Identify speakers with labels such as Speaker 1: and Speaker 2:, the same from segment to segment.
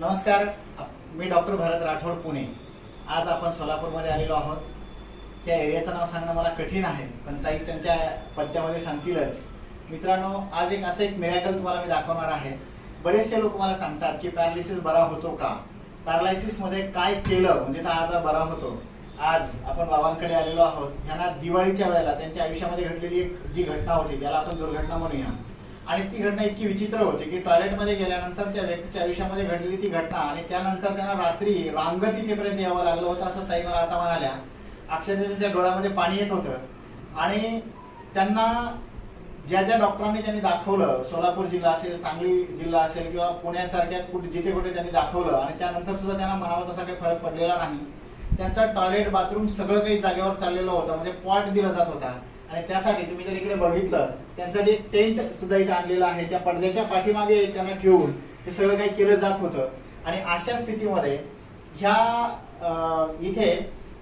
Speaker 1: नमस्कार मी डॉक्टर भरत राठोड पुणे. आज आपण सोलापूरमध्ये आलेलो आहोत. या एरियाचं नाव सांगणं मला कठीण आहे पण ताई त्यांच्या पत्त्यामध्ये सांगतीलच. मित्रांनो आज एक असं एक मिरॅकल तुम्हाला मी दाखवणार आहे. बरेचसे लोक मला सांगतात की पॅरालिसिस बरा होतो का? पॅरालायसिसमध्ये काय केलं? म्हणजे हा आजार बरा होतो. आज आपण बाबांकडे आलेलो आहोत. ह्यांना दिवाळीच्या वेळेला त्यांच्या आयुष्यामध्ये घडलेली एक जी घटना होती त्याला आपण दुर्घटना म्हणूया. आणि ती घटना इतकी विचित्र होती की टॉयलेटमध्ये गेल्यानंतर त्या व्यक्तीच्या आयुष्यामध्ये घडलेली ती घटना आणि त्यानंतर त्यांना रात्री रांगत इथेपर्यंत यावं लागलं होतं असं ताई मला आता म्हणाल्या. अक्षरशः त्यांच्या डोळ्यामध्ये पाणी येत होतं. आणि त्यांना ज्या ज्या डॉक्टरांनी त्यांनी दाखवलं सोलापूर जिल्हा असेल सांगली जिल्हा असेल किंवा पुण्यासारख्या कुठे जिथे कुठे त्यांनी दाखवलं आणि त्यानंतर सुद्धा त्यांना मनावर तसा काही फरक पडलेला नाही. त्यांचा टॉयलेट बाथरूम सगळं काही जागेवर चाललेलं होतं. म्हणजे पॉट दिला जात होता. आणि त्यासाठी तुम्ही जर इकडे बघितलं त्यांसाठी टेंट सुद्धा इथे आणलेला आहे. त्या पडद्याच्या पाठीमागे त्यांना ठेवून हे सगळं काही केलं जात होतं. आणि अशा स्थितीमध्ये ह्या इथे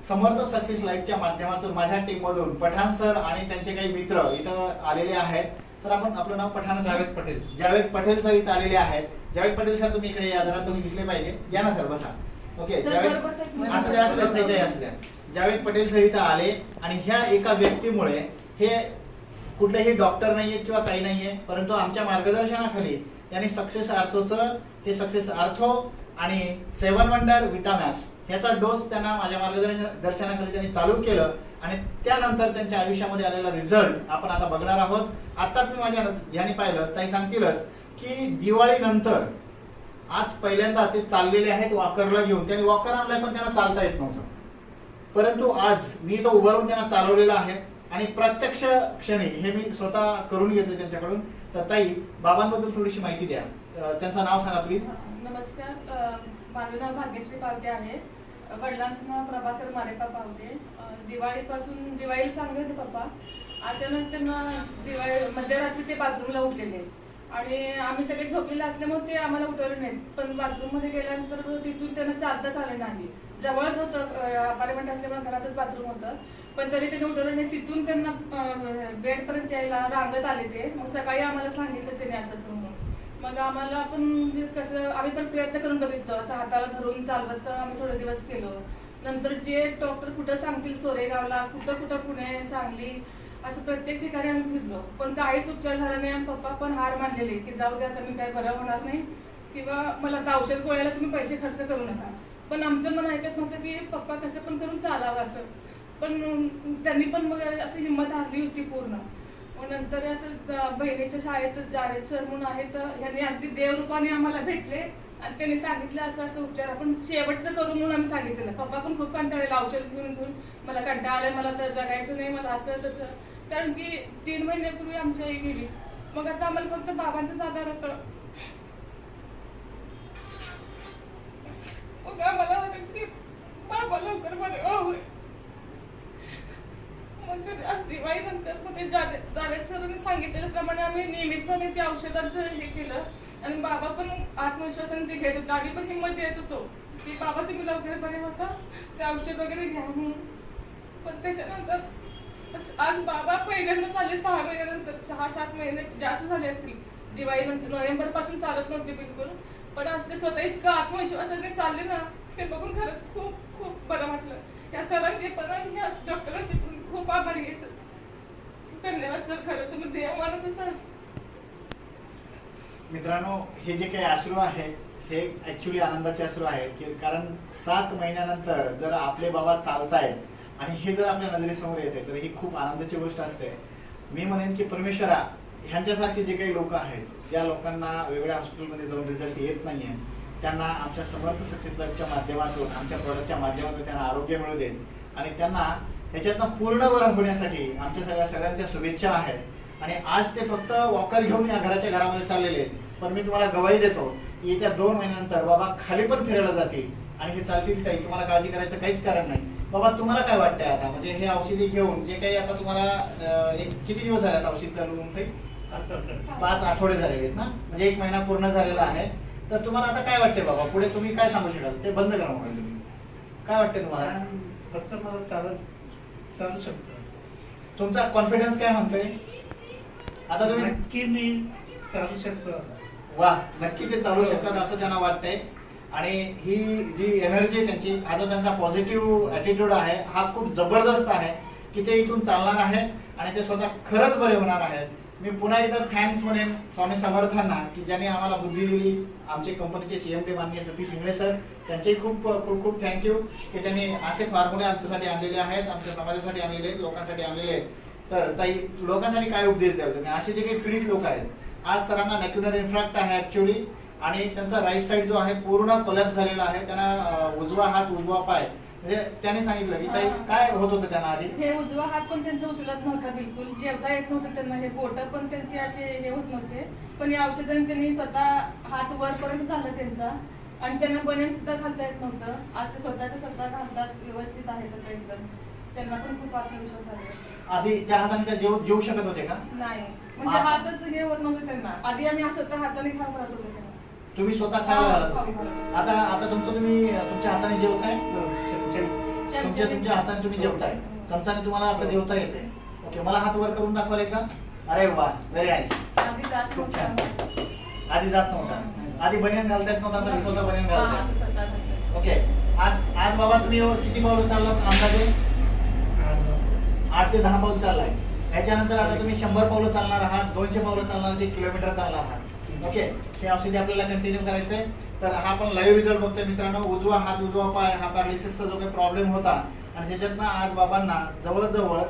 Speaker 1: समर्थ सक्सेस लाईफच्या माध्यमातून माझ्या टीम मधून पठाण सर आणि त्यांचे काही मित्र इथं आलेले आहेत. सर आपण आपलं नाव पठाण सर?
Speaker 2: जावेद पटेल.
Speaker 1: जावेद पटेल सर इथं आलेले आहेत. जावेद पटेल सर तुम्ही इकडे या जरा तुम्ही दिसले पाहिजे. या ना सर बसा. ओके जावेद? असू द्या असू द्या. जावेद पटेल सर इथं आले आणि ह्या एका व्यक्तीमुळे हे कुठलेही डॉक्टर नाही आहेत किंवा काही नाही आहे परंतु आमच्या मार्गदर्शनाखाली त्यांनी सक्सेस आर्थोचं हे सक्सेस आर्थो आणि सेवन वंडर विटामॅक्स ह्याचा डोस त्यांना माझ्या मार्गदर्शन दर्शनाखाली त्यांनी चालू केलं आणि त्यानंतर त्यांच्या आयुष्यामध्ये आलेला रिझल्ट आपण आता बघणार आहोत. आत्ताच मी माझ्या ह्यानी पाहिलं ताई सांगतीलच की दिवाळीनंतर आज पहिल्यांदा ते चाललेले आहेत वॉकरला घेऊन. त्यांनी वॉकर आणलाय पण त्यांना चालता येत नव्हतं. परंतु आज मी तो उभारून त्यांना चालवलेला आहे. आणि प्रत्यक्ष क्षणी हे मी स्वतः करून घेतले त्यांच्याकडून. तर ताई बाबांबद्दल थोडीशी माहिती द्या. त्यांचं नाव सांगा प्लीज
Speaker 3: नमस्कार. माझं नाव भाग्यश्री पावटे आहे. वडिलांचं नाव प्रभाकर मारेपा पावटे. दिवाळीपासून दिवाळीला चांगले होते पप्पा. अचानक त्यांना दिवाळी मध्यरात्री ते बाथरूमला उठलेले. आणि आम्ही सगळे झोपलेले असल्यामुळे ते आम्हाला उठवले नाहीत. पण बाथरूममध्ये गेल्यानंतर तिथून त्यांना चालता आलं नाही. जवळच होतं अपार्टमेंट असल्यामुळे घरातच बाथरूम होतं. पण तरी त्यांनी उठवलं नाही. तिथून त्यांना बेडपर्यंत यायला रांगत आले ते. मग सकाळी आम्हाला सांगितलं त्यांनी असं असं म्हणून. मग आम्हाला पण म्हणजे कसं आम्ही पण प्रयत्न करून बघितलं. असं हाताला धरून चालवत आम्ही थोडे दिवस केलो. नंतर जे डॉक्टर कुठं सांगतील सोरेगावला कुठं कुठं पुणे सांगली असं प्रत्येक ठिकाणी आम्ही फिरलो. पण काहीच उपचार झाला नाही आणि पप्पा पण हार मानलेले की जाऊ द्या आता मी काय बरं होणार नाही. किंवा मला आता औषध गोळ्याला तुम्ही पैसे खर्च करू नका. पण आमचं मन ऐकत नव्हतं की पप्पा कसं पण करून चालावं असं. पण त्यांनी पण मग असं हिंमत हारली होती पूर्ण. मग नंतर असं बहिणीच्या शाळेत जावेद सर म्हणून आहेत ह्यांनी अगदी देवरूपाने आम्हाला भेटले. आणि त्यांनी सांगितलं असं असं उपचार आपण शेवटचं करू म्हणून आम्ही सांगितलेलं. पप्पा पण खूप कंटाळलेला औषध घेऊन घेऊन मला कंटाळ आलं मला तर जगायचं नाही मला असं तसं. कारण की तीन महिन्यापूर्वी आमच्या आई गेली. मग आता आम्हाला फक्त बाबांचंच आधार होतं मग आम्हाला वाटायचं की बाबा लवकर बरे व्हावे मग ते आज दिवाळीनंतर मग ते जावे- जावेद सरांनी निमित्ताने त्या ते औषधाचं हे केलं. आणि बाबा पण आत्मविश्वासाने ते घेत होते. आधी पण हिंमत देत होतो. की बाबा तुम्ही लवकर बरे होता. ते औषध वगैरे घ्या म्हणून. पण त्याच्यानंतर आज बाबा पहिल्यांदाच आले सहा महिन्यानंतर. सहा सात महिने जास्त झाले असतील. दिवाळीनंतर नोव्हेंबरपासून चालत नव्हते बिलकुल. पण आज ते स्वतः इतकं आत्मविश्वासाने चालले ना ते बघून खरंच खूप खूप बरं वाटलं. या सरांचे पण आणि या डॉक्टरांचे पण खूप आभारी आहे सर. धन्यवाद सर. खरं तुम्ही देव माणूस सर.
Speaker 1: मित्रांनो हे जे काही अश्रू आहे हे ॲक्च्युली आनंदाचे अश्रू आहे. की कारण सात महिन्यानंतर जर आपले बाबा चालतायत आणि हे जर आपल्या नजरेसमोर येते तर ही खूप आनंदाची गोष्ट असते. मी म्हणेन की परमेश्वरा ह्यांच्यासारखे जे काही लोक आहेत ज्या लोकांना वेगळ्या हॉस्पिटलमध्ये जाऊन रिझल्ट येत नाही आहेत त्यांना आमच्या समर्थ सक्सेस लाईफच्या माध्यमातून आमच्या प्रॉडक्टच्या माध्यमातून त्यांना आरोग्य मिळू देत. आणि त्यांना ह्याच्यातनं पूर्ण बरं होण्यासाठी आमच्या सगळ्या सगळ्यांच्या शुभेच्छा आहेत. आणि आज ते फक्त वॉकर घेऊन या घराच्या घरामध्ये चाललेले आहेत. पण मी तुम्हाला गवाही देतो की येत्या दोन महिन्यानंतर बाबा खाली पण फिरायला जातील आणि हे चालतील काही तुम्हाला काळजी करायचं काहीच कारण नाही. बाबा तुम्हाला काय वाटतंय आता? म्हणजे हे औषधी घेऊन जे काही आता तुम्हाला एक किती दिवस झाले आता औषध चालू होऊन काही पाच आठवडे. झालेले आहेत ना? म्हणजे एक महिना पूर्ण झालेला आहे. तर तुम्हाला आता काय वाटतंय बाबा? पुढे तुम्ही काय सांगू शकाल? ते बंद करा मोबाईल तुम्ही. काय वाटतंय तुम्हाला?
Speaker 2: फक्त मला चालत चालू शकतो.
Speaker 1: तुमचा कॉन्फिडन्स काय म्हणतोय? आता तुम्ही
Speaker 2: नक्की मी चालू शकतो
Speaker 1: वा नक्की ते चालू शकतात असं त्यांना वाटतंय. आणि ही जी एनर्जी आहे त्यांची हा जो त्यांचा पॉझिटिव्ह ॲटिट्यूड आहे हा खूप जबरदस्त आहे की ते इथून चालणार आहे आणि ते स्वतः खरंच बरे होणार आहेत. मी पुन्हा एकदा थँक्स म्हणेन स्वामी समर्थांना की ज्यांनी आम्हाला बुद्धी दिली. आमचे कंपनीचे सीएमडी माननीय सतीश इंगळे सर त्यांचे खूप खूप खूप थँक्यू की त्यांनी असे फॉर्म्युले आमच्यासाठी आणलेले आहेत आमच्या समाजासाठी आणलेले आहेत लोकांसाठी आणलेले आहेत. तर ताई लोकांसाठी काय उपदेश द्याल तुम्ही? असे जे काही पीडित लोक आहेत आज सरांना नॅक्युलर इन्फ्रॅक्ट आहे ऍक्च्युली आणि त्यांचा राईट साईड जो आहे पूर्ण कोलॅप्स झालेला आहे. त्यांना उजवा हात उजवा पाय. म्हणजे त्याने सांगितलं की ताई काय होत होतं त्यांना आधी?
Speaker 3: हे उजवा हात पण त्यांचा उचलत नव्हता बिलकुल. जेवता येत नव्हतं त्यांना. हे बोट पण त्यांचे असे हे होत नव्हते. पण या औषधाने त्यांनी स्वतः हात वरपर्यंत झाला त्यांचा. आणि त्यांना बनेन सुद्धा घालता येत नव्हतं. आज ते स्वतःच्या स्वतः घालतात व्यवस्थित आहेत आता एकदम त्यांना पण खूप आत्मविश्वास आला
Speaker 1: आधी त्या हाताने त्या जेव जेवू शकत होते का?
Speaker 3: नाही. म्हणजे
Speaker 1: आ-
Speaker 3: हातच हे होत नव्हते त्यांना. आधी आम्ही स्वतः हाताने खाऊ घालत होतो त्यांना
Speaker 1: तुम्ही स्वतः खायला घालत होते. आता आता तुमचं तुम्ही तुमच्या हाताने जेवताय? तुमच्या तुमच्या हाताने तुम्ही जेवताय. चमचाने तुम्हाला आता जेवता येते. ओके मला हात वर करून दाखवाल एकदा? अरे वा व्हेरी नाईस
Speaker 3: आधी जात
Speaker 1: खूप छान.
Speaker 3: नव्हता
Speaker 1: आधी जात नव्हता. आधी बनियन घालता येत नव्हता स्वतः बनियन
Speaker 3: हा,
Speaker 1: घालताय
Speaker 3: स्वतः.
Speaker 1: ओके आज आज बाबा तुम्ही किती पावलं चाललात अंदाजे? आठ ते दहा पाऊल चाललाय. त्याच्यानंतर आता तुम्ही शंभर पावलं चालणार आहात दोनशे पावलं चालणार ते किलोमीटर चालणार आहात. ओके? हे औषधी आपल्याला कंटिन्यू करायचंय. तर हा पण लाईव्ह रिझल्ट बघतोय मित्रांनो. उजवा हात उजवा पाय हा पॅरालिसिसचा जो काही प्रॉब्लेम होता. आणि त्याच्यातनं आज बाबांना जवळजवळ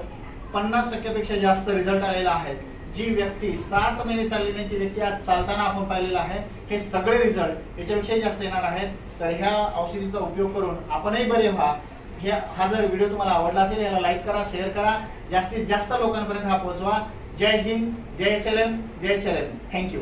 Speaker 1: पन्नास टक्क्यापेक्षा जास्त रिझल्ट आलेला आहे. जी व्यक्ती सात महिने चालली नाही ती व्यक्ती आज चालताना आपण पाहिलेलं आहे. हे सगळे रिझल्ट याच्यापेक्षाही जास्त येणार आहेत. तर ह्या औषधीचा उपयोग करून आपणही बरे व्हा. हे हा जर व्हिडिओ तुम्हाला आवडला असेल याला लाईक करा शेअर करा. जास्तीत जास्त लोकांपर्यंत हा पोहोचवा. जय हिंद जय सेलम जय सेलम. Thank you